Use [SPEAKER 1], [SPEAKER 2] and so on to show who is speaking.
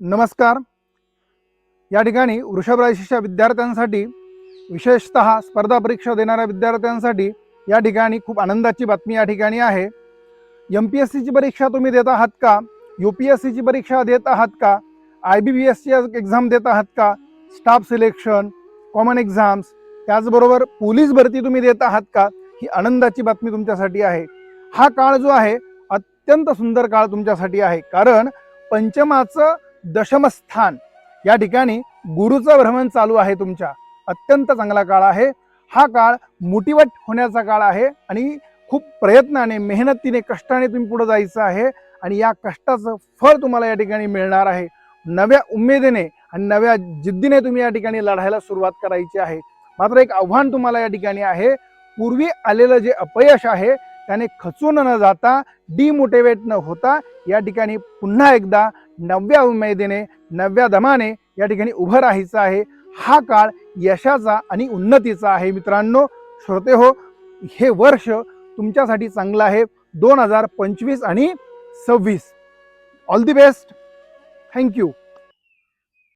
[SPEAKER 1] नमस्कार. या ठिकाणी वृषभ राशीच्या विद्यार्थ्यांसाठी विशेषत स्पर्धा परीक्षा देणाऱ्या विद्यार्थ्यांसाठी या ठिकाणी खूप आनंदाची बातमी या ठिकाणी आहे. एम पी एस सीची परीक्षा तुम्ही देत आहात का? यू पी एस सीची परीक्षा देत आहात का? आय बी बी एसची एक्झाम देत आहात का? स्टाफ सिलेक्शन कॉमन एक्झाम्स त्याचबरोबर पोलीस भरती तुम्ही देत आहात का? ही आनंदाची बातमी तुमच्यासाठी आहे. हा काळ जो आहे अत्यंत सुंदर काळ तुमच्यासाठी आहे. कारण पंचमाचं दशमस्थान. या ठिकाणी गुरुचं भ्रमण चालू आहे तुमच्या. अत्यंत चांगला काळ आहे. हा काळ मोटिवेट होण्याचा काळ आहे आणि खूप प्रयत्नाने मेहनतीने कष्टाने तुम्ही पुढे जायचं आहे आणि या कष्टाचं फळ तुम्हाला या ठिकाणी मिळणार आहे. नव्या उमेदीने आणि नव्या जिद्दीने तुम्ही या ठिकाणी लढायला सुरुवात करायची आहे. मात्र एक आव्हान तुम्हाला या ठिकाणी आहे. पूर्वी आलेलं जे अपयश आहे त्याने खचून न जाता डिमोटिवेट न होता या ठिकाणी पुन्हा एकदा नव्या उमेदीने नव्या दमाने या ठिकाणी उभं राहायचं आहे. हा काळ यशाचा आणि उन्नतीचा आहे मित्रांनो. श्रोते हो हे वर्ष तुमच्यासाठी चांगलं आहे. दोन हजार पंचवीस आणि सव्वीस. All the best thank you